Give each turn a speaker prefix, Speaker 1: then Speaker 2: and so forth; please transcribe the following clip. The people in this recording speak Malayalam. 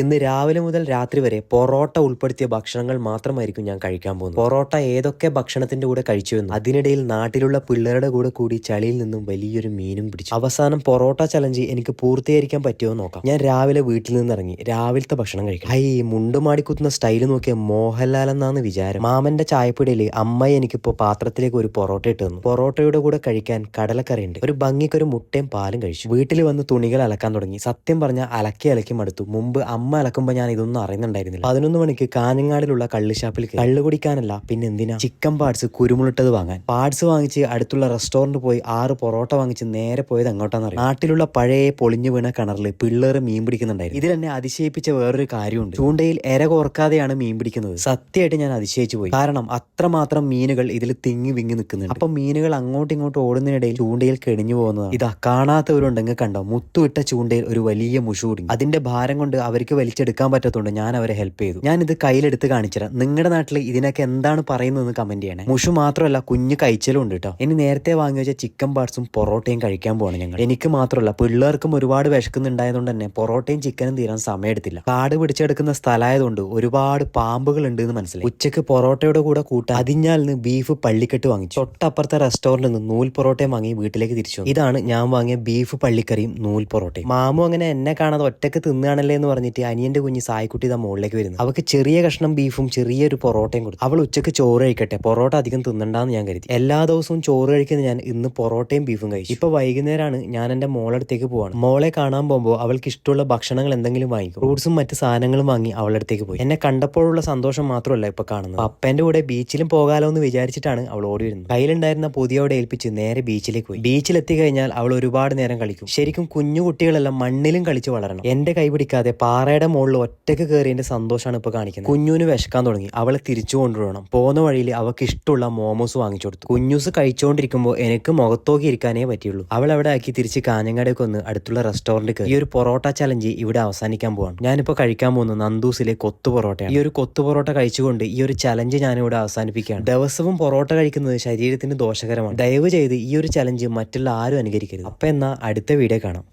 Speaker 1: ഇന്ന് രാവിലെ മുതൽ രാത്രി വരെ പൊറോട്ട ഉൾപ്പെടുത്തിയ ഭക്ഷണങ്ങൾ മാത്രമായിരിക്കും ഞാൻ കഴിക്കാൻ പോകുന്നത്. പൊറോട്ട ഏതൊക്കെ ഭക്ഷണത്തിന്റെ കൂടെ കഴിച്ചു എന്ന് അതിനിടയിൽ നാട്ടിലുള്ള പിള്ളേരുടെ കൂടെ കൂടി ചളിയിൽ നിന്നും വലിയൊരു മീനും പിടിച്ചു. അവസാനം പൊറോട്ട ചലഞ്ച് എനിക്ക് പൂർത്തീകരിക്കാൻ പറ്റുമോ നോക്കാം. ഞാൻ രാവിലെ വീട്ടിൽ നിന്ന് ഇറങ്ങി രാവിലത്തെ ഭക്ഷണം കഴിക്കും ഹൈ മുണ്ടുമാടി കുത്തുന്ന സ്റ്റൈൽ നോക്കിയ മോഹൻലാൽ എന്നാണ് വിചാരം. മാമന്റെ ചായപ്പൊടിയിൽ അമ്മ എനിക്കിപ്പോ പാത്രത്തിലേക്ക് ഒരു പൊറോട്ട ഇട്ട് തന്നു. പൊറോട്ടയുടെ കൂടെ കഴിക്കാൻ കടലക്കറി ഉണ്ട് ഒരു ഭംഗിക്കൊരു മുട്ടയും പാലും കഴിച്ചു. വീട്ടിൽ വന്ന് തുണികൾ അലക്കാൻ തുടങ്ങി. സത്യം പറഞ്ഞ അലക്കി അലക്കി മടുത്തു. മുമ്പ് അമ്മ അലക്കുമ്പോൾ ഞാൻ ഇതൊന്നും അറിയുന്നുണ്ടായിരുന്നില്ല. പതിനൊന്ന് മണിക്ക് കാഞ്ഞങ്ങാടിലുള്ള കള്ളിഷാപ്പിൽ. കള്ള് കുടിക്കാനല്ല പിന്നെ എന്തിനാ? ചിക്കൻ പാർട്സ് കുരുമുളിട്ടത് വാങ്ങാൻ. പാർട്സ് വാങ്ങിച്ച് അടുത്തുള്ള റെസ്റ്റോറന്റ് പോയി ആറ് പൊറോട്ട വാങ്ങിച്ച് നേരെ പോയത് അങ്ങോട്ടാന്ന് അറിയാം നാട്ടിലുള്ള പഴയ പൊളിഞ്ഞു വീണ കിണറിൽ പിള്ളേർ മീൻ പിടിക്കുന്നുണ്ടായിരുന്നു. ഇതിൽ എന്നെ അതിശയിപ്പിച്ച വേറൊരു കാര്യമുണ്ട്. ചൂണ്ടയിൽ എര കോർക്കാതെയാണ് മീൻ പിടിക്കുന്നത്. സത്യമായിട്ട് ഞാൻ അതിശയിച്ചു പോയി. കാരണം അത്രമാത്രം മീനുകൾ ഇതിൽ തിങ്ങി വിങ്ങി നിൽക്കുന്നുണ്ട്. അപ്പൊ മീനുകൾ അങ്ങോട്ടും ഇങ്ങോട്ടും ഓടുന്നതിനിടയിൽ ചൂണ്ടയിൽ കെണിഞ്ഞു പോകുന്നതാണ്. ഇതാ കാണാത്തവരുണ്ടെങ്കിൽ കണ്ടോ? മുത്തുവിട്ട ചൂണ്ടയിൽ ഒരു വലിയ മുഷൂടി അതിന്റെ ഭാരം കൊണ്ട് അവർക്ക് വലിച്ചെടുക്കാൻ പറ്റത്തുകൊണ്ട് ഞാൻ അവരെ ഹെൽപ്പ് ചെയ്തു. ഞാൻ ഇത് കയ്യിലെടുത്ത് കാണിച്ചുതരാം. നിങ്ങളുടെ നാട്ടിൽ ഇതിനൊക്കെ എന്താണ് പറയുന്നതെന്ന് കമന്റ് ചെയ്യണേ. മുഷു മാത്രമല്ല കുഞ്ഞു കഴിച്ചലും ഉണ്ട് കേട്ടോ ഇനി നേരത്തെ വാങ്ങി വെച്ച ചിക്കൻ പാർട്സും പൊറോട്ടയും കഴിക്കാൻ പോകണം ഞങ്ങൾ എനിക്ക് മാത്രമല്ല പിള്ളേർക്കും ഒരുപാട് വിശക്കുന്നുണ്ടായതുകൊണ്ട് തന്നെ പൊറോട്ടയും ചിക്കനും തീരാൻ സമയമെടുത്തില്ല. കാട് പിടിച്ചെടുക്കുന്ന സ്ഥലമായതുകൊണ്ട് ഒരുപാട് പാമ്പുകൾ ഉണ്ട് എന്ന് മനസ്സിലായി. ഉച്ചയ്ക്ക് പൊറോട്ടയുടെ കൂടെ കൂട്ട അതിഞ്ഞാൽ നിന്ന് ബീഫ് പള്ളിക്കെട്ട് വാങ്ങിച്ചു. തൊട്ടപ്പുറത്തെ റെസ്റ്റോറന്റിൽ നിന്ന് നൂൽ പൊറോട്ടയും വാങ്ങി വീട്ടിലേക്ക് തിരിച്ചു ഇതാണ് ഞാൻ വാങ്ങിയ ബീഫ് പള്ളിക്കറിയും നൂൽ പൊറോട്ടയും. മാമു അങ്ങനെ എന്നെ കാണാതെ ഒറ്റയ്ക്ക് തിന്നുകയാണല്ലേ എന്ന് പറഞ്ഞിട്ട് അനിയന്റെ കുഞ്ഞ് സായിക്കുട്ടി ഇതാ മുകളിലേക്ക് വരുന്നു അവക്ക് ചെറിയ കഷ്ണം ബീഫും ചെറിയൊരു പൊറോട്ടയും കൊടുത്തു. അവൾ ഉച്ചയ്ക്ക് ചോറ് കഴിക്കട്ടെ. പൊറോട്ട അധികം തിന്നണ്ടാന്ന് ഞാൻ കരുതി. എല്ലാ ദിവസവും ചോറ് കഴിക്കുന്ന ഞാൻ ഇന്ന് പൊറോട്ടയും ബീഫും കഴിച്ചു. ഇപ്പൊ വൈകുന്നേരമാണ് ഞാൻ എന്റെ മോളടുത്തേക്ക് പോവാണ്. മോളെ കാണാൻ പോകുമ്പോൾ അവൾക്ക് ഇഷ്ടമുള്ള ഭക്ഷണങ്ങൾ എന്തെങ്കിലും വാങ്ങിക്കും. ഫ്രൂട്ട്സും മറ്റ് സാധനങ്ങളും വാങ്ങി അവളുടെ അടുത്തേക്ക് പോയി. എന്നെ കണ്ടപ്പോഴുള്ള സന്തോഷം മാത്രമല്ല ഇപ്പൊ കാണുന്നത്. അപ്പന്റെ കൂടെ ബീച്ചിലും പോകാലോ എന്ന് വിചാരിച്ചിട്ടാണ് അവൾ ഓടി വരുന്നത്. കയ്യിലുണ്ടായിരുന്ന പൊതിയോടെ ഏൽപ്പിച്ച് നേരെ ബീച്ചിലേക്ക് പോയി. ബീച്ചിലെത്തി കഴിഞ്ഞാൽ അവൾ ഒരുപാട് നേരം കളിക്കും. ശരിക്കും കുഞ്ഞു കുട്ടികളെല്ലാം മണ്ണിലും കളിച്ച് വളരണം. എന്റെ കൈ പിടിക്കാതെ പാറയുടെ മുകളിൽ ഒറ്റയ്ക്ക് കയറിയതിന്റെ സന്തോഷമാണ് ഇപ്പൊ കാണിക്കുന്നത്. കുഞ്ഞുവിന് വിശക്കാൻ തുടങ്ങി. അവളെ തിരിച്ചു കൊണ്ടുവരണം. പോകുന്ന വഴിയിൽ അവൾക്ക് ഇഷ്ടമുള്ള മോമോസ് വാങ്ങിച്ചു കൊടുത്തു. കുഞ്ഞൂസ് കഴിച്ചുകൊണ്ടിരിക്കുമ്പോൾ എനിക്ക് മുഖത്തോക്കി ഇരിക്കാനേ പറ്റിയുള്ളൂ. അവൾ അവിടെ ആക്കി തിരിച്ച് കാഞ്ഞങ്ങാടേക്ക് വന്ന് അടുത്തുള്ള റെസ്റ്റോറന്റ് ഈ ഒരു പൊറോട്ട ചലഞ്ച് ഇവിടെ അവസാനിക്കാൻ പോവാണ്. ഞാനിപ്പോ കഴിക്കാൻ പോകുന്നത് നന്ദൂസിലെ കൊത്തു പൊറോട്ടയാണ്. ഈ ഒരു കൊത്തു പൊറോട്ട കഴിച്ചുകൊണ്ട് ഈ ഒരു ചലഞ്ച് ഞാൻ ഇവിടെ അവസാനിപ്പിക്കുകയാണ്. ദിവസവും പൊറോട്ട കഴിക്കുന്നത് ശരീരത്തിന് ദോഷകരമാണ്. ദയവ് ചെയ്ത് ഈ ഒരു ചലഞ്ച് മറ്റുള്ള ആരും അനുകരിക്കരുത്. അപ്പൊ എന്നാ അടുത്ത വീഡിയോ കാണാം.